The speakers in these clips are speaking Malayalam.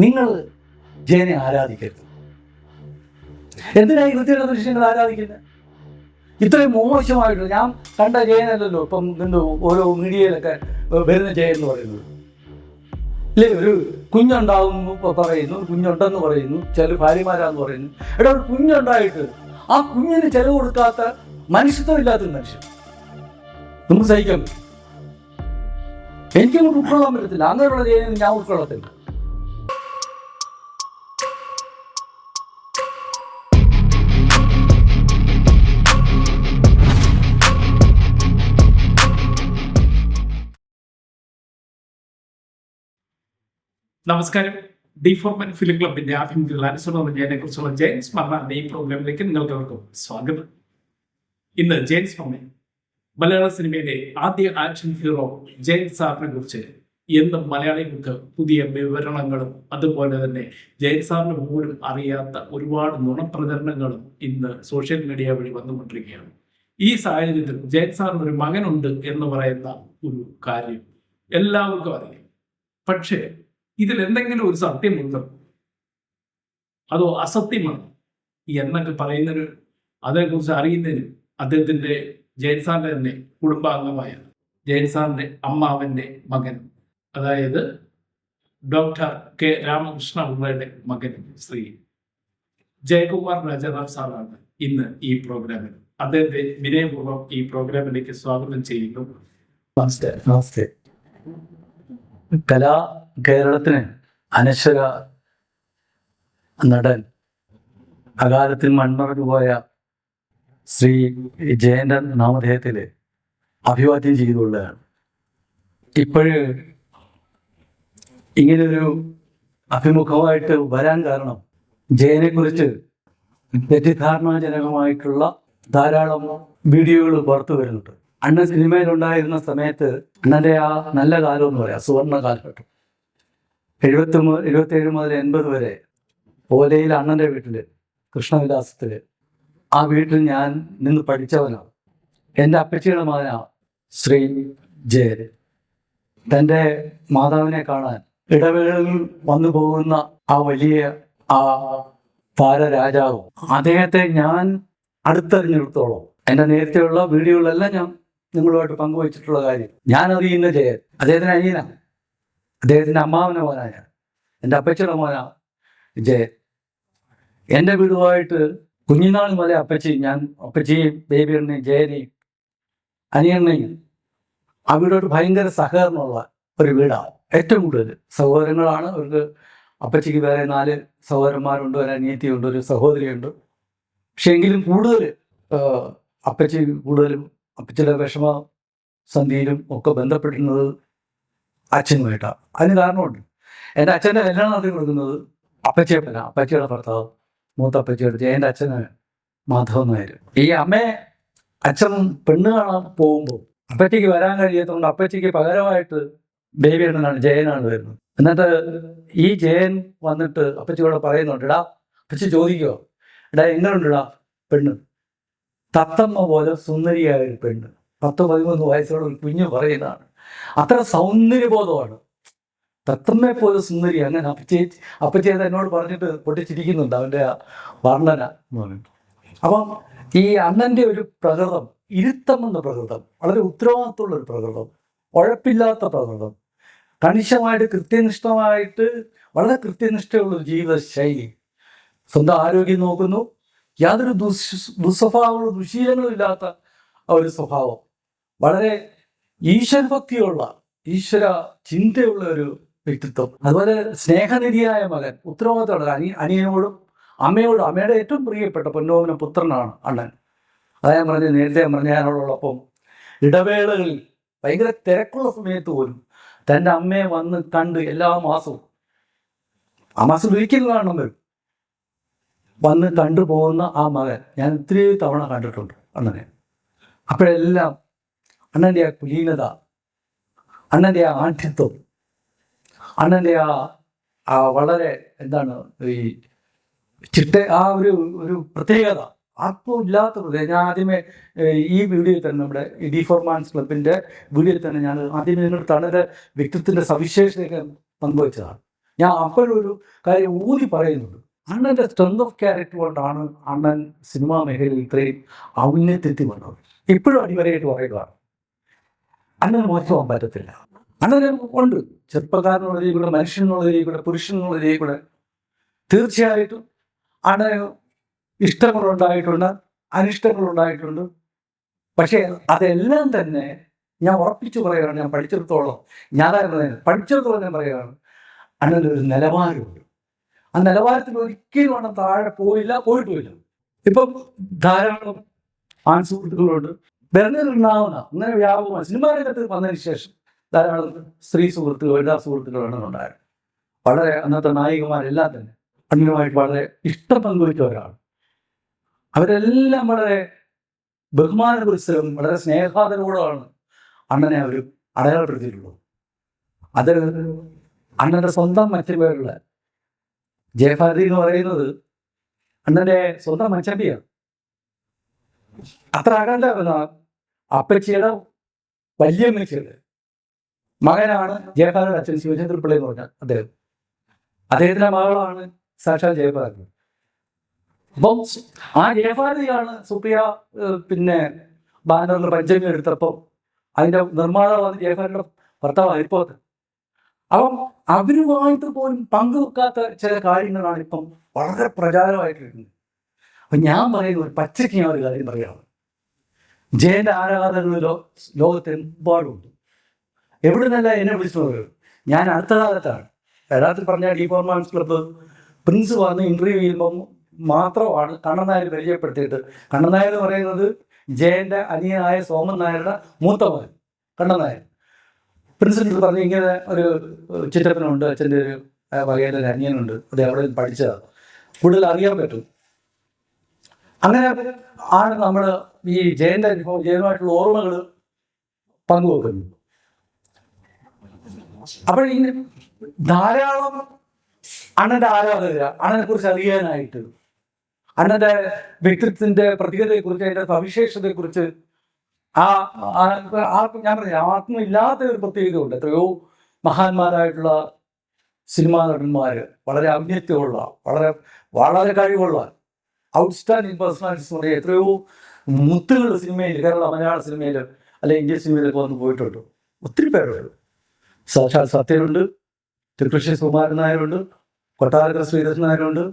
നിങ്ങൾ ജയനെ ആരാധിക്കരുത്. എന്തിനാ ഈ വൃത്തിയുടെ മനുഷ്യങ്ങൾ ആരാധിക്കുന്നത് ഇത്രയും മോശമായിട്ട് ഞാൻ കണ്ട ജയനല്ലല്ലോ ഇപ്പം എന്തോ ഓരോ മീഡിയയിലൊക്കെ വരുന്ന ജയൻ എന്ന് പറയുന്നത്. ഇല്ലേ ഒരു കുഞ്ഞുണ്ടാവും പറയുന്നു കുഞ്ഞുണ്ടെന്ന് പറയുന്നു ചില ഭാര്യമാരാന്ന് പറയുന്നു. എടാ ഒരു കുഞ്ഞുണ്ടായിട്ട് ആ കുഞ്ഞിന് ചെലവ് കൊടുക്കാത്ത മനുഷ്യത്വം ഇല്ലാത്തൊരു മനുഷ്യൻ. നമുക്ക് സഹിക്കാൻ പറ്റും. എനിക്കൊന്നും ഉൾക്കൊള്ളാൻ പറ്റത്തില്ല. അങ്ങനെയുള്ള ജയനെ ഞാൻ ഉൾക്കൊള്ളത്തില്ല. നമസ്കാരം. ഡി ഫോർമൻ ഫിലിം ക്ലബിന്റെ ആഭിമുഖ്യത്തിൽ അനുസരണ ജയനെ കുറിച്ചുള്ള ജെയിൻസ് മർണ എന്ന ഈ പ്രോഗ്രാമിലേക്ക് നിങ്ങൾക്കെവർക്കും സ്വാഗതം. ഇന്ന് ജെയിൻസ് മർണ മലയാള സിനിമയിലെ ആദ്യ ആക്ഷൻ ഹീറോ ജെയിൻസ് സാറിനെ കുറിച്ച് എന്നും മലയാളികൾക്ക് പുതിയ വിവരണങ്ങളും അതുപോലെ തന്നെ ജെയിംസ് സാറിന് പോലും അറിയാത്ത ഒരുപാട് നുണപ്രചരണങ്ങളും ഇന്ന് സോഷ്യൽ മീഡിയ വഴി വന്നുകൊണ്ടിരിക്കുകയാണ്. ഈ സാഹചര്യത്തിൽ ജയൻ സാറിന് ഒരു മകനുണ്ട് എന്ന് പറയുന്ന ഒരു കാര്യം എല്ലാവർക്കും അറിയാം. പക്ഷേ ഇതിൽ എന്തെങ്കിലും ഒരു സത്യമുണ്ടോ. അതോ അസത്യമാണ്? എന്നൊക്കെ പറയുന്നതിന് അതിനെക്കുറിച്ച് അറിയുന്നതിന് അദ്ദേഹത്തിന്റെ ജയൻസാറിന്റെ തന്നെ കുടുംബാംഗമായ ജയൻസാറിന്റെ അമ്മാവന്റെ മകൻ അതായത് ഡോക്ടർ കെ രാമകൃഷ്ണ പിള്ളയുടെ മകൻ ശ്രീ ജയകുമാർ രാജാറാം സാറാണ് ഇന്ന് ഈ പ്രോഗ്രാമിൽ അദ്ദേഹത്തെ വിനയപൂർവം ഈ പ്രോഗ്രാമിലേക്ക് സ്വാഗതം ചെയ്യുന്നു. നമസ്തേ. നമസ്തേ. കലാ കേരളത്തിന് അനശ്വര നടൻ അകാലത്തിൽ മൺമറഞ്ഞു പോയ ശ്രീ ജയന്റെ നാമധേയത്തിൽ അഭിവാദ്യം ചെയ്തുകൊള്ളുകയാണ്. ഇപ്പോഴ് ഇങ്ങനൊരു അഭിമുഖമായിട്ട് വരാൻ കാരണം ജയനെ ജയനെക്കുറിച്ച് തെറ്റിദ്ധാരണാജനകമായിട്ടുള്ള ധാരാളം വീഡിയോകൾ പുറത്തു വരുന്നുണ്ട്. അണ്ണൻ സിനിമയിലുണ്ടായിരുന്ന സമയത്ത് അണ്ണന്റെ ആ നല്ല കാലം എന്ന് പറയാം സുവർണ കാലഘട്ടം. എഴുപത്തി എഴുപത്തേഴ് മുതൽ എൺപത് വരെ ഓലയിൽ അണ്ണന്റെ വീട്ടിൽ കൃഷ്ണവിലാസത്തിൽ ആ വീട്ടിൽ ഞാൻ നിന്ന് പഠിച്ചവനാണ്. എന്റെ അപ്പച്ചിയുടെ മകനാണ് ശ്രീ ജയൻ തന്റെ മാതാവിനെ കാണാൻ ഇടവേളകളിൽ വന്നു പോകുന്ന ആ വലിയ ആ താരരാജാവും അദ്ദേഹത്തെ ഞാൻ അടുത്തറിഞ്ഞിടത്തോളം. എന്റെ നേരത്തെയുള്ള വീഡിയോകളെല്ലാം ഞാൻ നിങ്ങളുമായിട്ട് പങ്കുവച്ചിട്ടുള്ള കാര്യം. ഞാൻ അറിയുന്ന ജയൻ അദ്ദേഹത്തിന് അനിയനാണ്. അദ്ദേഹത്തിന്റെ മോനാണ് ഞാൻ എന്റെ അപ്പച്ചിയുടെ മോനാ ജയൻ എന്റെ വീടുമായിട്ട് കുഞ്ഞിനാൾ മുതലേ അപ്പച്ചി ഞാൻ അപ്പച്ചിയും ബേബിയണ്ണയും ജയനെയും അനിയണ്ണയും ആ വീടോട്ട് ഭയങ്കര സഹകരണമുള്ള ഒരു വീടാണ്. ഏറ്റവും കൂടുതൽ സഹോദരങ്ങളാണ്. അവർക്ക് അപ്പച്ചിക്ക് വേറെ നാല് സഹോദരന്മാരുണ്ട് ഒരു അനിയത്തിയുണ്ട് ഒരു സഹോദരിയുണ്ട്. പക്ഷെ എങ്കിലും കൂടുതൽ അപ്പച്ചി കൂടുതലും അപ്പച്ചിയുടെ വിഷമ സന്ധിയിലും ഒക്കെ ബന്ധപ്പെടുന്നത് അച്ഛനുമായിട്ടാണ് അതിന് കാരണമുണ്ട്. എന്റെ അച്ഛന്റെ കല്യാണം നടത്തി കൊടുക്കുന്നത് അപ്പച്ചിയപ്പന അപ്പച്ചിയുടെ ഭർത്താവ് മൂത്ത അപ്പച്ചിയുടെ ജയന്റെ അച്ഛന് മാധവൻ നായർ ഈ അമ്മ അച്ഛൻ പെണ്ണ് കാണാൻ പോകുമ്പോൾ അപ്പച്ചിക്ക് വരാൻ കഴിയാത്തതുകൊണ്ട് അപ്പച്ചിക്ക് പകരമായിട്ട് ബേബി എണ്ണനാണ് ജയനാണ് വരുന്നത്. എന്നിട്ട് ഈ ജയൻ വന്നിട്ട് അപ്പച്ചിയോട് പറയുന്നുണ്ട് എടാ അപ്പച്ചി ഇടാ എടാ എങ്ങനെയുണ്ടെടാ പെണ്ണ്? തത്തമ്മ പോലെ സുന്ദരിയായ ഒരു പെണ്ണ്. പത്ത് പതിമൂന്ന് വയസ്സുള്ള ഒരു കുഞ്ഞ് പറയുന്നതാണ്. അത്ര സൗന്ദര്യബോധമാണ്. തത്തമ്മയെ പോലെ സുന്ദരി അങ്ങനെ അപ്പച്ചേ അപ്പച്ചേത് എന്നോട് പറഞ്ഞിട്ട് പൊട്ടിച്ചിരിക്കുന്നുണ്ട് അവന്റെ വർണന. അപ്പം ഈ അണ്ണന്റെ ഒരു പ്രകൃതം ഇരുത്തം എന്ന പ്രകൃതം വളരെ ഉത്തരവാദിത്തമുള്ള ഒരു പ്രകൃതം ഉഴപ്പില്ലാത്ത പ്രകൃതം കണിശമായിട്ട് കൃത്യനിഷ്ഠമായിട്ട് വളരെ കൃത്യനിഷ്ഠയുള്ള ഒരു ജീവിത ശൈലി സ്വന്തം ആരോഗ്യം നോക്കുന്നു യാതൊരു ദുസ് ദുസ്വഭാവങ്ങളും ദുശീലങ്ങളും ഇല്ലാത്ത ഒരു സ്വഭാവം. വളരെ ഈശ്വരഭക്തിയുള്ള ഈശ്വര ചിന്തയുള്ള ഒരു വ്യക്തിത്വം. അതുപോലെ സ്നേഹനിധിയായ മകൻ ഉത്തരവാദിത്തമുള്ള അനി അനിയനോടും അമ്മയോടും അമ്മയുടെ ഏറ്റവും പ്രിയപ്പെട്ട പൊന്നോമന പുത്രനാണ് അണ്ണൻ. അതാ ഞാൻ പറഞ്ഞ നേരത്തെ ഞാൻ ഇടവേളകളിൽ ഭയങ്കര തിരക്കുള്ള സമയത്ത് പോലും തന്റെ അമ്മയെ വന്ന് കണ്ട് എല്ലാ മാസവും ആ മാസം ഒരിക്കലും കാണണം വരും. വന്ന് കണ്ടുപോകുന്ന ആ മകൻ. ഞാൻ ഒത്തിരി തവണ കണ്ടിട്ടുണ്ട് അണ്ണനെ. അപ്പോഴെല്ലാം അണ്ണന്റെ ആ കുലീനത അണ്ണന്റെ ആ ആഠ്യത്വം അണ്ണന്റെ ആ ആ വളരെ എന്താണ് ഈ ചിട്ട ആ ഒരു ഒരു പ്രത്യേകത ആർക്കും ഇല്ലാത്ത പ്രത്യേകത. ഞാൻ ആദ്യമേ ഈ വീഡിയോയിൽ തന്നെ നമ്മുടെ ഡി ഫോർ മാൻസ് ക്ലബിന്റെ വീഡിയോയിൽ തന്നെ ഞാൻ ആദ്യമേ നിങ്ങളുടെ തണൽ വ്യക്തിത്വത്തിന്റെ സവിശേഷതയൊക്കെ പങ്കുവച്ചതാണ്. ഞാൻ അപ്പോഴൊരു കാര്യം ഊതി പറയുന്നുണ്ട്. അണ്ണന്റെ സ്ട്രെങ്ത് ഓഫ് ക്യാരക്ടർ കൊണ്ടാണ് അണ്ണൻ സിനിമാ മേഖലയിൽ ഇത്രയും ഔന്നത്യത്തിൽ വന്നത്. ഇപ്പോഴും അടിവരയായിട്ട് പറയുകയാണ് അണ്ണന് മോശമാകാൻ പറ്റത്തില്ല. അണ്ണന് ഉണ്ട്. ചെറുപ്പക്കാരനുള്ള രീതി കൂടെ മനുഷ്യനുള്ള രീതി കൂടെ പുരുഷനുള്ള കൂടെ തീർച്ചയായിട്ടും അണ്ണന് ഇഷ്ടങ്ങളുണ്ടായിട്ടുണ്ട് അനിഷ്ടങ്ങളുണ്ടായിട്ടുണ്ട്. പക്ഷേ അതെല്ലാം തന്നെ ഞാൻ ഉറപ്പിച്ചു പറയുകയാണ് ഞാൻ പഠിച്ചിടത്തോളം ഞാനായിരുന്നു പഠിച്ചിടത്തോളം ഞാൻ പറയുകയാണ് അണ്ണന്റെ ഒരു നിലവാരമുണ്ട്. ആ നിലവാരത്തിൽ ഒരിക്കലും ആണ് താഴെ പോയില്ല പോയിട്ടുമില്ല ഇപ്പം ധാരാളം ആൺ സുഹൃത്തുക്കളുണ്ട്. വെറുതെണ്ടാവുന്ന അങ്ങനെ വ്യാപകമായി സിനിമാ രംഗത്ത് വന്നതിന് ശേഷം ധാരാളം സ്ത്രീ സുഹൃത്തുക്കൾ വനിതാ സുഹൃത്തുക്കളാണ് ഉണ്ടായത്. വളരെ അന്നത്തെ നായികമാരെല്ലാം തന്നെ അണ്ണനുമായിട്ട് വളരെ ഇഷ്ടം പങ്കുവച്ചവരാണ് അവരെല്ലാം വളരെ ബഹുമാന പുരസ്സരവും വളരെ സ്നേഹാദരവോടാണ് അണ്ണനെ അവർ അടയാളപ്പെടുത്തിയിട്ടുള്ളത്. അത് അണ്ണന്റെ സ്വന്തം മച്ചമ്പിയുള്ള ജയഭാരതി എന്ന് പറയുന്നത് അണ്ണന്റെ സ്വന്തം മച്ചമ്പിയാണ് അത്ര അകണ്ട അപ്പച്ചിയുടെ വലിയ അമ്മച്ചിയുടെ മകനാണ് ജയഭാരതി അച്ഛൻ ശിവചന്ദ്ര പിള്ളി എന്ന് പറഞ്ഞ അദ്ദേഹം. അദ്ദേഹത്തിന്റെ മകളാണ് സാക്ഷാൽ ജയഭാരതി. അപ്പം ആ ജയഭാരതിയാണ് സുപ്രിയ പിന്നെ ബാനറിൽ പഞ്ചമി എടുത്തപ്പോൾ അതിന്റെ നിർമ്മാതാവാണ് ജയഭാരതിയുടെ ഭർത്താവ് ഹരിപ്പോത്ത് അപ്പം അവരുമായിട്ട് പോലും പങ്കുവെക്കാത്ത ചില കാര്യങ്ങളാണ് ഇപ്പം വളരെ പ്രചാരമായിട്ട് പ്രചാരമായിട്ടിരിക്കുന്നത്. അപ്പൊ ഞാൻ പറയുന്ന ഒരു പച്ചയ്ക്ക് ഞാൻ ഒരു കാര്യം പറയാം. ജയന്റെ ആരാധകർ ലോ ലോകത്തെമ്പാടുണ്ട് എവിടെ നിന്നല്ല എന്നെ വിളിച്ചു പറയുന്നത് ഞാൻ അടുത്ത കാലത്താണ്. യഥാർത്ഥത്തിൽ പറഞ്ഞ ഡി ഫോർമാൻസ് ക്ലബ്ബ് പ്രിൻസ് വന്ന് ഇന്റർവ്യൂ ചെയ്യുമ്പം മാത്രമാണ് കണ്ണൻ നായർ പരിചയപ്പെടുത്തിയിട്ട്. കണ്ണൻ നായർ എന്ന് പറയുന്നത് ജയന്റെ അനിയനായ സോമൻ നായരുടെ മൂത്ത കണ്ണൻ നായർ. പ്രിൻസിനോട് പറഞ്ഞു ഇങ്ങനെ ഒരു ചിത്രപ്പനുണ്ട് അച്ഛന്റെ ഒരു വകയുടെ ഒരു അനിയനുണ്ട്. അത് അവിടെ പഠിച്ചതാണ് കൂടുതൽ അറിയാൻ പറ്റും. അങ്ങനെ ആണ് നമ്മൾ ഈ ജയന്റെ അനുഭവം ജയനുമായിട്ടുള്ള ഓർമ്മകൾ പങ്കുവെക്കുന്നത്. അപ്പോൾ ഇങ്ങനെ ധാരാളം അണ്ണന്റെ ആരാധകർ അണ്ണനെ കുറിച്ച് അറിയാനായിട്ട്. അണ്ണന്റെ വ്യക്തിത്വത്തിന്റെ പ്രത്യേകതയെ കുറിച്ച് അതിന്റെ സവിശേഷതയെ കുറിച്ച് ആ ആർക്കും ഞാൻ പറഞ്ഞില്ല ആർക്കും ഇല്ലാത്ത ഒരു പ്രത്യേകതയുണ്ട്. എത്രയോ മഹാന്മാരായിട്ടുള്ള സിനിമാ നടന്മാർ വളരെ ഔന്നത്യമുള്ള വളരെ വളരെ കഴിവുള്ള ഔട്ട്സ്റ്റാൻഡിങ് പേഴ്സണാലിറ്റീസ് പറയുക എത്രയോ മുത്തുകൾ സിനിമയിൽ കേരള മലയാള സിനിമയിൽ അല്ലെങ്കിൽ ഇന്ത്യൻ സിനിമയിലൊക്കെ വന്ന് പോയിട്ടുണ്ട്. ഒത്തിരി പേരുണ്ട്. സാക്ഷാൽ സത്യനുണ്ട് തിരുക്കൃഷി സുകുമാരൻ നായരുണ്ട് കൊട്ടാരക്കര ശ്രീധരൻ നായരുണ്ട്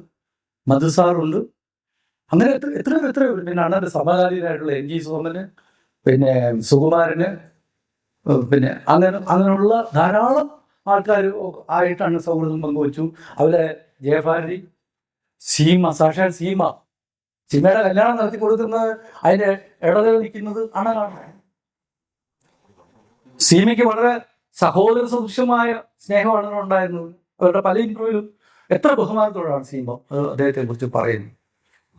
മധുസാറുണ്ട് അങ്ങനെ എത്ര എത്രയോ എത്രയോ. പിന്നെ അണ്ണന്റെ സമകാലീനായിട്ടുള്ള എൻ ജി സോമന് പിന്നെ സുകുമാരന് പിന്നെ അങ്ങനെ അങ്ങനെയുള്ള ധാരാളം ആൾക്കാർ ആയിട്ടാണ് സൗഹൃദം പങ്കുവച്ചു. അവരെ ജയഭാരതി സീമ സാക്ഷാൽ സീമ. സീമയുടെ കല്യാണം നടത്തി കൊടുക്കുന്നത് അതിന്റെ ഇടതിൽ നിൽക്കുന്നത് അണകാണ് സീമയ്ക്ക് വളരെ സഹോദര സദൃശമായ സ്നേഹമാണ് ഉണ്ടായിരുന്നത്. അവരുടെ പല ഇന്റർവ്യൂവിലും എത്ര ബഹുമാനത്തോടാണ് സീമ അദ്ദേഹത്തെ കുറിച്ച് പറയുന്നത്.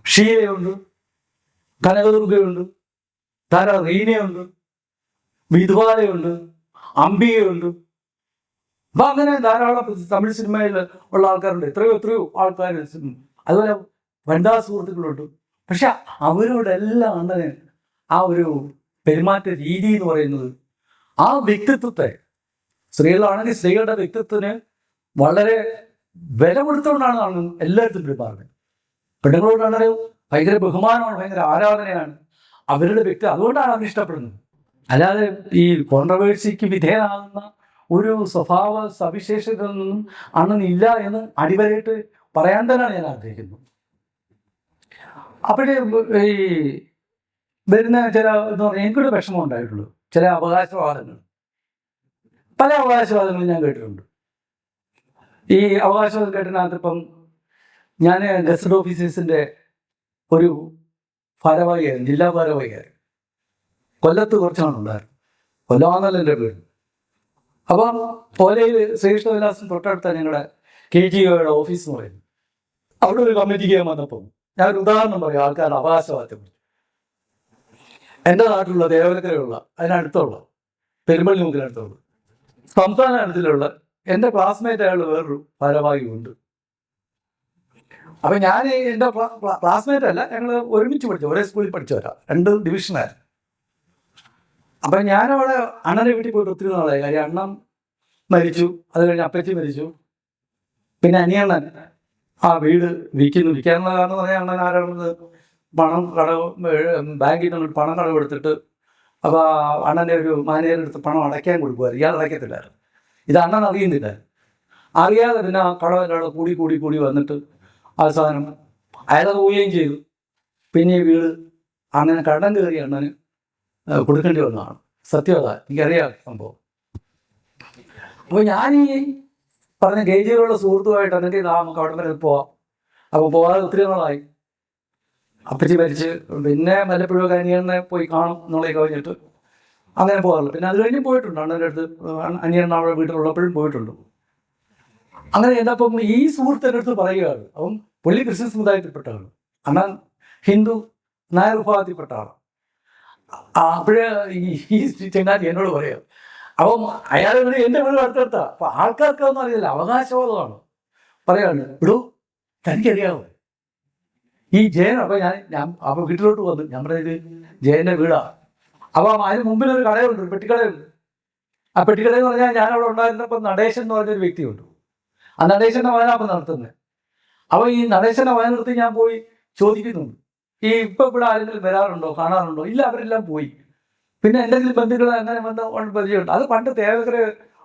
ഷീലയുണ്ട് കനകദുർഗയുണ്ട് ധാരാ റീനയുണ്ട് വിധുവാലയുണ്ട് അംബികയുണ്ട്. അപ്പൊ അങ്ങനെ ധാരാളം തമിഴ് സിനിമയിൽ ഉള്ള ആൾക്കാരുണ്ട്. എത്രയോ എത്രയോ ആൾക്കാർ അതുപോലെ വനിതാ സുഹൃത്തുക്കളുണ്ട്. പക്ഷെ അവരോടെല്ലാം അണ്ണന് ആ ഒരു പെരുമാറ്റ രീതി എന്ന് പറയുന്നത് ആ വ്യക്തിത്വത്തെ സ്ത്രീകളാണെങ്കിൽ സ്ത്രീകളുടെ വ്യക്തിത്വത്തിന് വളരെ വില കൊടുത്തുകൊണ്ടാണ് എല്ലായിടത്തും പെരുമാറുന്നത്. പെണ്ണുങ്ങളോടാണെങ്കിൽ ഭയങ്കര ബഹുമാനമാണ് ഭയങ്കര ആരാധനയാണ്. അവരുടെ വ്യക്തി അതുകൊണ്ടാണ് അവർ ഇഷ്ടപ്പെടുന്നത്. അല്ലാതെ ഈ കോൺട്രവേഴ്സിക്ക് വിധേയനാകുന്ന ഒരു സ്വഭാവ സവിശേഷതയൊന്നും അണ്ണൻ ഇല്ല എന്ന് അടിവരയിട്ട് പറയാൻ തന്നെയാണ് ഞാൻ ആഗ്രഹിക്കുന്നത്. അപ്പോഴേ ഈ വരുന്ന ചില എന്ന് പറഞ്ഞാൽ എനിക്കൊരു വിഷമം ഉണ്ടായിട്ടുള്ളൂ. ചില അവകാശവാദങ്ങൾ. പല അവകാശവാദങ്ങളും ഞാൻ കേട്ടിട്ടുണ്ട്. ഈ അവകാശവാദം കേട്ടതിനകത്ത് ഇപ്പം ഞാൻ ഗസറ്റ് ഓഫീസേഴ്സിന്റെ ഒരു ഭാരവാഹിയായിരുന്നു ജില്ലാ ഭാരവാഹിയായിരുന്നു കൊല്ലത്ത് കുറച്ചാണ് ഉണ്ടായിരുന്നു കൊല്ലമാണല്ലോ എന്റെ വീട്. അപ്പം ഓലയിൽ ശ്രീകൃഷ്ണവിലാസം തൊട്ടടുത്ത ഞങ്ങളുടെ കെ ജി ഒയുടെ ഓഫീസ് എന്ന് പറയുന്നത്. അവിടെ ഒരു കമ്മിറ്റിക്ക് ഞാൻ വന്നപ്പോൾ ഞാൻ ഒരു ഉദാഹരണം പറയും ആൾക്കാരുടെ അവകാശവാദത്തെ കുറിച്ച് എന്റെ നാട്ടിലുള്ള ദേവലക്കരയുള്ള അതിനടുത്തുള്ള പെരുമ്പള്ളി മുക്കിനടുത്തുള്ള സംസ്ഥാന തലത്തിലുള്ള എന്റെ ക്ലാസ്മേറ്റ് അയാൾ വേറൊരു ഭാരവാഹിയുണ്ട്. അപ്പൊ ഞാൻ എന്റെ ക്ലാസ്മേറ്റ് അല്ല ഞങ്ങൾ ഒരുമിച്ച് പഠിച്ചു ഒരേ സ്കൂളിൽ പഠിച്ചവരാ രണ്ട് ഡിവിഷനായിരുന്നു അപ്പൊ ഞാനവിടെ അണ്ണനെ വീട്ടിൽ പോയിട്ട് ഒത്തിരി നാളായി. കാര്യം അണ്ണൻ മരിച്ചു അത് കഴിഞ്ഞ് അപ്പച്ചി മരിച്ചു. പിന്നെ അനിയണ്ണൻ ആ വീട് വിൽക്കുന്നു. വിൽക്കാനുള്ള കാരണം പറഞ്ഞാൽ അണ്ണൻ ആരാണെന്ന് പണം കടവ് ബാങ്കിൽ നിന്ന് പണം കടവെടുത്തിട്ട് അപ്പോൾ അണ്ണന്റെ ഒരു മാനേജർ എടുത്ത് പണം അടയ്ക്കാൻ കൊടുക്കുമായിരുന്നു ഇയാൾ അടയ്ക്കത്തില്ലായിരുന്നു. ഇത് അണ്ണൻ അറിയുന്നില്ല. അറിയാതെ പിന്നെ ആ കടവെല്ലാം കൂടി കൂടി കൂടി വന്നിട്ട് അവസാനം അയാളത് പോവുകയും ചെയ്തു. പിന്നെ ഈ വീട് അങ്ങനെ കടം കയറി അണ്ണന് കൊടുക്കേണ്ടി വന്നതാണ്. സത്യമത എനിക്കറിയാം സംഭവം. അപ്പോൾ ഞാൻ ഈ പറഞ്ഞ ഗേജിലുള്ള സുഹൃത്തുമായിട്ട് അല്ലെങ്കിൽ ഇതാ നമുക്ക് അവിടെ വരെ പോവാം. അപ്പോൾ പോകാതെ ഒത്തിരി നാളായി. അപ്പച്ചി മരിച്ച് പിന്നെ വല്ലപ്പോഴും അനിയനെ പോയി കാണും എന്നുള്ളതൊക്കെ കഴിഞ്ഞിട്ട് അങ്ങനെ പോകാറില്ല പിന്നെ അത് കഴിഞ്ഞ് പോയിട്ടുണ്ട്. അണ്ണന്റെ അടുത്ത് അനിയണ്ണ അവിടെ വീട്ടിലുള്ളപ്പോഴും പോയിട്ടുണ്ട്. അങ്ങനെ ചെന്നപ്പം ഈ സുഹൃത്ത് എന്റെ അടുത്ത് പറയുകയാണ്. അപ്പം പുള്ളി ക്രിസ്ത്യൻ സമുദായത്തിൽപ്പെട്ട ആളും അണ്ണൻ ഹിന്ദു നായർ വിഭാഗത്തിൽപ്പെട്ട ആളാണ് അപ്പോഴേ ഈ ചെങ്ങാതി എന്നോട് പറയാം അപ്പം അയാൾ ഇവിടെ എന്റെ വീട് അടുത്തടുത്താ അപ്പൊ ആൾക്കാർക്കൊന്നും അറിയില്ല അവകാശവാദമാണ് പറയാണ് ഇടൂ തനിക്കറിയാവോ? ഈ ജയൻ അപ്പൊ ഞാൻ ഞാൻ അപ്പൊ വീട്ടിലോട്ട് വന്നു. ഞാൻ പറഞ്ഞത് ജയന്റെ വീടാ. അപ്പൊ അതിന് മുമ്പിൽ ഒരു കടയുണ്ട് ഒരു പെട്ടിക്കടയുണ്ട്. ആ പെട്ടിക്കടയെന്ന് പറഞ്ഞാൽ ഞാൻ അവിടെ ഉണ്ടായിരുന്നപ്പോൾ നടേശൻ എന്ന് പറഞ്ഞൊരു വ്യക്തിയുണ്ട്. ആ നടേശന്റെ മകനാണ് നടത്തുന്നത് അപ്പൊ ഈ നടേശനെ വയനിർത്തി ഞാൻ പോയി ചോദിക്കുന്നുണ്ട്. ഈ ഇപ്പൊ ഇവിടെ ആരെങ്കിലും വരാറുണ്ടോ? കാണാറുണ്ടോ? ഇല്ല അവരെല്ലാം പോയി. പിന്നെ എന്തെങ്കിലും ബന്ധുക്കൾ അങ്ങനെ വന്ന പരിചയമുണ്ട് അത് പണ്ട് തേവകര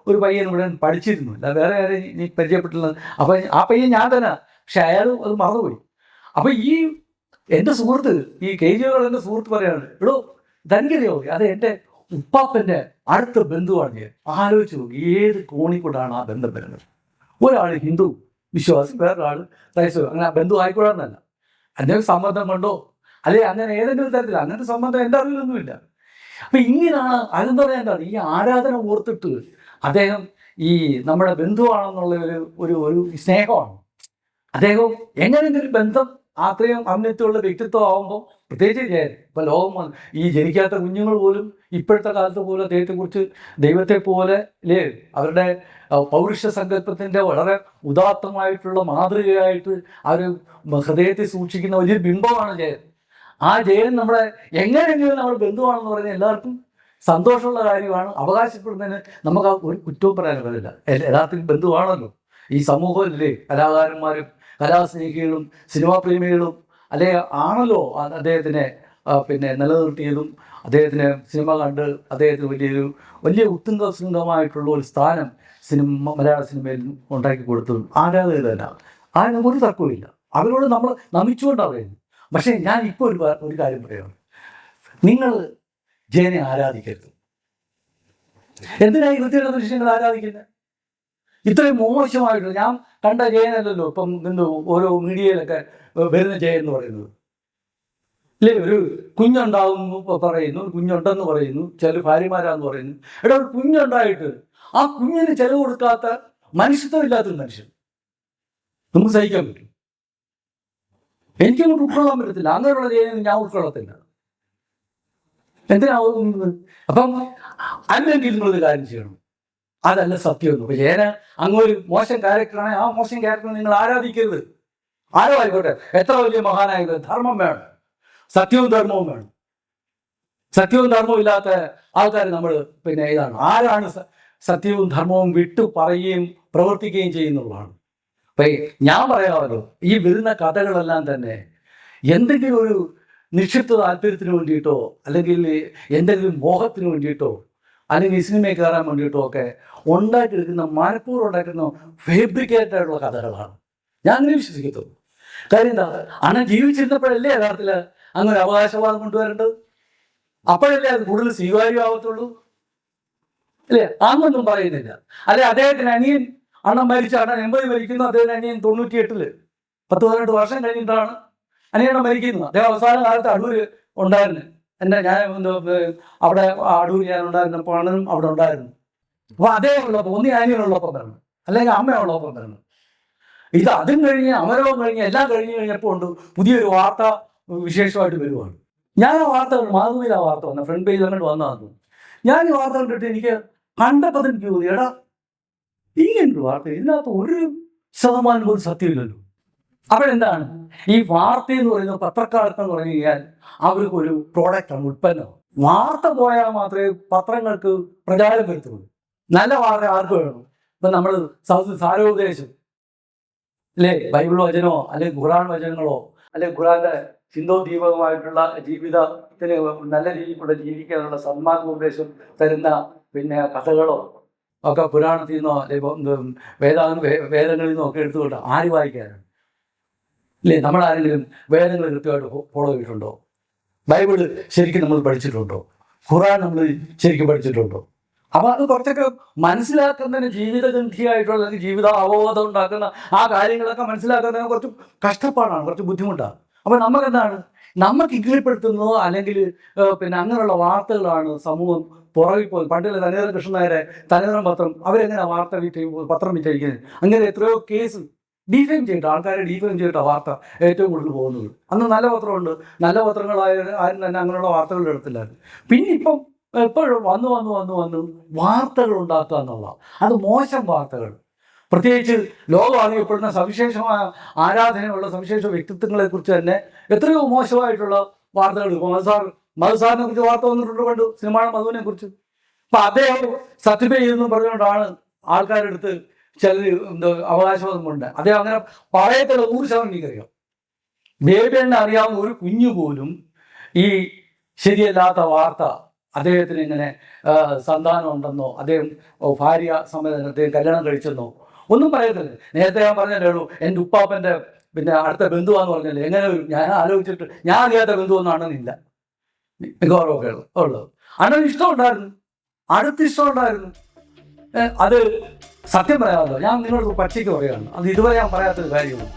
ഒരു പയ്യൻ ഇവിടെ പഠിച്ചിരുന്നു. അല്ല വേറെ വേറെ ഇനി പരിചയപ്പെട്ടുള്ളത് അപ്പൊ ആ പയ്യൻ ഞാൻ തന്നെ. പക്ഷെ അയാൾ അത് മറന്നുപോയി. അപ്പൊ ഈ എന്റെ സുഹൃത്ത് ഈ കെ ജി എന്റെ സുഹൃത്ത് പറയാണ് എടോ ധനികരയോ അത് എന്റെ ഉപ്പാപ്പന്റെ അടുത്ത ബന്ധുവാണ്. ആലോചിച്ചു നോക്കി ഏത് കോണിക്കൊണ്ടാണ് ആ ബന്ധം വരുന്നത്? ഒരാൾ ഹിന്ദു. വിശ്വാസി വേറൊരാൾ ക്രൈസ്തവ അങ്ങനെ ബന്ധു ബന്ധു ആയിക്കൊള്ളാന്നല്ല എന്തെങ്കിലും സംബന്ധം കൊണ്ടോ അല്ലെ അങ്ങനെ ഏതെങ്കിലും തരത്തിൽ അങ്ങനത്തെ സമ്മർദ്ദം എന്റെ അറിവിലൊന്നുമില്ല. അപ്പൊ ഇങ്ങനെയാണ് അതെന്താ പറയാ എന്താണ് ഈ ആരാധന ഓർത്തിട്ട് അദ്ദേഹം ഈ നമ്മുടെ ബന്ധുവാണെന്നുള്ള ഒരു ഒരു ഒരു സ്നേഹമാണ്. അദ്ദേഹം എങ്ങനെയെങ്കിലും ബന്ധം അത്രയും അമ്യത്വമുള്ള വ്യക്തിത്വം ആവുമ്പോൾ പ്രത്യേകിച്ച് ഇപ്പം ലോകം വന്ന് ഈ ജനിക്കാത്ത കുഞ്ഞുങ്ങൾ പോലും ഇപ്പോഴത്തെ കാലത്ത് പോലും അദ്ദേഹത്തെ കുറിച്ച് ദൈവത്തെ പോലെ അല്ലേ അവരുടെ പൗരുഷ സങ്കല്പത്തിന്റെ വളരെ ഉദാത്തമായിട്ടുള്ള മാതൃകയായിട്ട് അവർ ഹൃദയത്തെ സൂക്ഷിക്കുന്ന വലിയൊരു ബിംബമാണ് ജയൻ. ആ ജയൻ നമ്മളെ എങ്ങനെയെങ്കിലും നമ്മൾ ബന്ധുവാണെന്ന് പറഞ്ഞാൽ എല്ലാവർക്കും സന്തോഷമുള്ള കാര്യമാണ്. അവകാശപ്പെടുന്നതിന് നമുക്ക് ഒരു കുറ്റവും പറയാൻ പറ്റില്ല. എ- യഥാർത്ഥത്തിൽ ബന്ധുവാണല്ലോ. ഈ സമൂഹത്തിലെ കലാകാരന്മാരും കലാസ്നേഹികളും സിനിമാ പ്രേമികളും അല്ലെ ആണല്ലോ അദ്ദേഹത്തിനെ പിന്നെ നിലനിർത്തിയതും അദ്ദേഹത്തിന് സിനിമ കണ്ട് അദ്ദേഹത്തിന് വലിയൊരു വലിയ ഉത്തുംഗ ശൃംഗമായിട്ടുള്ള ഒരു സ്ഥാനം സിനിമ മലയാള സിനിമയിൽ ഉണ്ടാക്കി കൊടുത്തതും ആരാധകർ തന്നെ. ആ ഒരു തർക്കവുമില്ല. അവരോട് നമ്മൾ നമിച്ചുകൊണ്ടാണ് പറയുന്നത്. പക്ഷേ ഞാൻ ഇപ്പോൾ ഒരു ഒരു കാര്യം പറയുകയാണ് നിങ്ങൾ ജയനെ ആരാധിക്കരുത്. എന്തിനായി വൃത്തിയുടെ ദൃശ്യങ്ങൾ ആരാധിക്കുന്നത് ഇത്രയും മോശമായിട്ടുള്ള ഞാൻ കണ്ട ജയനല്ലല്ലോ ഇപ്പം എന്തോ ഓരോ മീഡിയയിലൊക്കെ വരുന്ന ജയൻ എന്ന് പറയുന്നത്. ഇല്ലേ? ഒരു കുഞ്ഞുണ്ടാവുന്നു പറയുന്നു കുഞ്ഞുണ്ടെന്ന് പറയുന്നു ചില ഭാര്യമാരാന്ന് പറയുന്നു. എടാ ഒരു കുഞ്ഞുണ്ടായിട്ട് ആ കുഞ്ഞിന് ചെലവ് കൊടുക്കാത്ത മനുഷ്യത്വം ഇല്ലാത്തൊരു മനുഷ്യൻ. നമുക്ക് സഹിക്കാൻ പറ്റും. എനിക്കൊന്നും ഉൾക്കൊള്ളാൻ പറ്റത്തില്ല. അങ്ങനെയുള്ള ജയനെ ഞാൻ ഉൾക്കൊള്ളത്തില്ല. എന്തിനാവുന്നത് അപ്പം അല്ലെങ്കിൽ നിങ്ങളൊരു കാര്യം ചെയ്യണം. അതല്ല സത്യമൊന്നും അപ്പൊ ജയന അങ്ങൊരു മോശം ക്യാരക്ടറാണ് ആ മോശം ക്യാരക്ടർ നിങ്ങൾ ആരാധിക്കരുത്. ആരോ ആയിക്കോട്ടെ. എത്ര വലിയ മഹാനായത് ധർമ്മം വേണം. സത്യവും ധർമ്മവും വേണം. സത്യവും ധർമ്മവും ഇല്ലാത്ത ആൾക്കാർ നമ്മൾ പിന്നെ ഇതാണ്. ആരാണ് സത്യവും ധർമ്മവും വിട്ടു പറയുകയും പ്രവർത്തിക്കുകയും ചെയ്യുന്നുള്ളതാണ്. അപ്പൊ ഞാൻ പറയാമല്ലോ ഈ വരുന്ന കഥകളെല്ലാം തന്നെ എന്തെങ്കിലും ഒരു നിക്ഷിപ്ത താല്പര്യത്തിന് വേണ്ടിയിട്ടോ അല്ലെങ്കിൽ എന്തെങ്കിലും മോഹത്തിന് വേണ്ടിയിട്ടോ അല്ലെങ്കിൽ ഈ സിനിമയിൽ കയറാൻ വേണ്ടിയിട്ടോ ഒക്കെ ഉണ്ടാക്കിയെടുക്കുന്ന മനഃപൂർവം ഉണ്ടാക്കുന്ന ഫേബ്രിക്കേറ്റഡ് ആയിട്ടുള്ള കഥകളാണ്. ഞാൻ അങ്ങനെ വിശ്വസിക്കത്തുള്ളൂ. കാര്യം എന്താ? അണ്ണൻ ജീവിച്ചിരുന്നപ്പോഴല്ലേ യഥാർത്ഥത്തിൽ അങ്ങനെ അവകാശവാദം കൊണ്ടുവരേണ്ടത്? അപ്പോഴല്ലേ അത് കൂടുതൽ സ്വീകാര്യമാവത്തുള്ളൂ? അല്ലേ അന്നൊന്നും പറയുന്നില്ല. അല്ലെ അദ്ദേഹത്തിന് അനിയൻ അണ്ണൻ മരിച്ച അണ്ണൻ എൺപത് മരിക്കുന്നു അദ്ദേഹത്തിന് അനിയൻ തൊണ്ണൂറ്റി എട്ടിൽ പത്ത് പതിനെട്ട് വർഷം കഴിഞ്ഞിട്ടാണ് അനിയനെ മരിക്കുന്നത്. അദ്ദേഹം അവസാന കാലത്ത് അടൂര് ഉണ്ടായിരുന്നു. എന്റെ ഞാൻ അവിടെ അടൂർ ഞാൻ ഉണ്ടായിരുന്നപ്പോൾ അണ്ണനും അവിടെ ഉണ്ടായിരുന്നു. അപ്പൊ അതേ ഉള്ളപ്പോൾ ഒന്നി അനിയനുള്ളപ്പം വരണം അല്ലെങ്കിൽ അമ്മയുള്ളപ്പം വരണം ഇത് അതും കഴിഞ്ഞ് അമരവും കഴിഞ്ഞ് എല്ലാം കഴിഞ്ഞ് കഴിഞ്ഞപ്പോൾ ഉണ്ട് പുതിയൊരു വാർത്ത വിശേഷമായിട്ട് വരുവാണ്. ഞാൻ ആ വാർത്ത മാധുവിയിൽ ആ വാർത്ത വന്ന. ഫ്രണ്ട് പേജ് അങ്ങോട്ട് വന്നതാണ് ഞാൻ ഈ വാർത്ത കണ്ടിട്ട് എനിക്ക് കണ്ടപ്പോൾ എനിക്ക് തോന്നി എടാ ഇങ്ങനൊരു വാർത്ത ഇതിനകത്ത് ഒരു ശതമാനം പോലും സത്യമില്ലല്ലോ. അപ്പോഴെന്താണ് ഈ വാർത്ത എന്ന് പറയുന്നത് പത്രക്കാർക്ക് എന്ന് പറഞ്ഞു കഴിഞ്ഞാൽ അവർക്ക് ഒരു പ്രോഡക്റ്റാണ് ഉൽപ്പന്നമാണ് വാർത്ത പോയാൽ മാത്രമേ പത്രങ്ങൾക്ക് പ്രചാരം വരുത്തുള്ളൂ. നല്ല വാർത്ത ആർക്ക് വേണം? ഇപ്പൊ നമ്മൾ സൗത്ത് സാരോപദേശം അല്ലേ? ബൈബിൾ വചനമോ അല്ലെങ്കിൽ ഖുറാൻ വചനങ്ങളോ അല്ലെങ്കിൽ ഖുറാന്റെ ചിന്തോദ്ദീപകമായിട്ടുള്ള ജീവിതത്തിന് നല്ല രീതിയിലൂടെ ജീവിക്കാനുള്ള സന്മാർഗോപദേശം തരുന്ന പിന്നെ കഥകളോ ഒക്കെ പുരാണത്തിൽ നിന്നോ അല്ലെങ്കിൽ വേദാ വേദങ്ങളിൽ നിന്നോ ഒക്കെ എടുത്തുകൊണ്ട് ആര് വായിക്കാനാണ്? ഇല്ലേ? നമ്മളാരെങ്കിലും വേദങ്ങൾ കൃത്യമായിട്ട് ഫോളോ ചെയ്തിട്ടുണ്ടോ? ബൈബിൾ ശരിക്കും നമ്മൾ പഠിച്ചിട്ടുണ്ടോ? ഖുറാൻ നമ്മൾ ശരിക്കും പഠിച്ചിട്ടുണ്ടോ? അപ്പൊ അത് കുറച്ചൊക്കെ മനസ്സിലാക്കുന്നതിന് ജീവിതഗന്ധിയായിട്ടുള്ള അല്ലെങ്കിൽ ജീവിത അവബോധം ഉണ്ടാക്കുന്ന ആ കാര്യങ്ങളൊക്കെ മനസ്സിലാക്കുന്നതിന് കുറച്ച് കഷ്ടപ്പാടാണ് കുറച്ച് ബുദ്ധിമുട്ടാണ്. അപ്പൊ നമുക്കെന്താണ്? നമുക്ക് ഇഗ്ലിപ്പെടുത്തുന്നതോ അല്ലെങ്കിൽ പിന്നെ അങ്ങനെയുള്ള വാർത്തകളാണ് സമൂഹം പുറകിൽ പോയി പണ്ടില്ല തനേതര കൃഷ്ണനായരെ തനേതരം പത്രം അവരെങ്ങനെ വാർത്ത വിറ്റ് പത്രം വിറ്റഴിക്കുന്നത് അങ്ങനെ എത്രയോ കേസ് ഡിഫൈൻ ചെയ്തിട്ട് ആൾക്കാരെ ഡിഫൈൻ ചെയ്തിട്ട് വാർത്ത ഏറ്റവും കൂടുതൽ പോകുന്നത്. അന്ന് നല്ല പത്രമുണ്ട്. നല്ല പത്രങ്ങളായ ആരും തന്നെ അങ്ങനെയുള്ള വാർത്തകൾ എടുത്തില്ലായിരുന്നു. പിന്നെ ഇപ്പം എപ്പോഴും വന്നു വന്നു വന്നു വന്നു വാർത്തകൾ ഉണ്ടാക്കുക എന്നുള്ളതാണ്. അത് മോശം വാർത്തകൾ. പ്രത്യേകിച്ച് ലോകം അറിയപ്പെടുന്ന സവിശേഷമായ ആരാധനയുള്ള സവിശേഷ വ്യക്തിത്വങ്ങളെ കുറിച്ച് തന്നെ എത്രയോ മോശമായിട്ടുള്ള വാർത്തകൾ മധുസാർ മധുസാറിനെ കുറിച്ച് വാർത്ത വന്നിട്ടുണ്ട് പണ്ട് സിനിമാ മധുവിനെ കുറിച്ച് അപ്പൊ അദ്ദേഹം സത്യപേ ചെയ്തെന്ന് പറഞ്ഞുകൊണ്ടാണ് ആൾക്കാരുടെ അടുത്ത് ചിലർ എന്തോ അവകാശവാദമുണ്ട് അദ്ദേഹം അങ്ങനെ പറയത്തുള്ള നൂറ് ശതമാനം എനിക്കറിയാം. ബേബിയെന്നെ അറിയാവുന്ന ഒരു കുഞ്ഞു പോലും ഈ ശരിയല്ലാത്ത വാർത്ത അദ്ദേഹത്തിന് ഇങ്ങനെ സന്താനം ഉണ്ടെന്നോ അദ്ദേഹം ഭാര്യ സമേതം അദ്ദേഹം കല്യാണം കഴിച്ചെന്നോ ഒന്നും പറയത്തില്ല. നേരത്തെ ഞാൻ പറഞ്ഞല്ലേ ഉള്ളൂ എന്റെ ഉപ്പാപ്പന്റെ പിന്നെ അടുത്ത ബന്ധുവാന്ന് പറഞ്ഞല്ലേ എങ്ങനെ വരും ഞാൻ ആലോചിച്ചിട്ട് ഞാൻ അറിയാത്ത ബന്ധുവൊന്നും അണ്ണനില്ല മിക്കവാറുമൊക്കെ ഉള്ളത്. അണ്ണന് ഇഷ്ടമുണ്ടായിരുന്നു അടുത്ത് ഇഷ്ടമുണ്ടായിരുന്നു അത് സത്യം പറയാമല്ലോ. ഞാൻ നിങ്ങളോട് പച്ചയ്ക്ക് പറയുകയാണ്. അത് ഇതുവരെ ഞാൻ പറയാത്തൊരു കാര്യമാണ്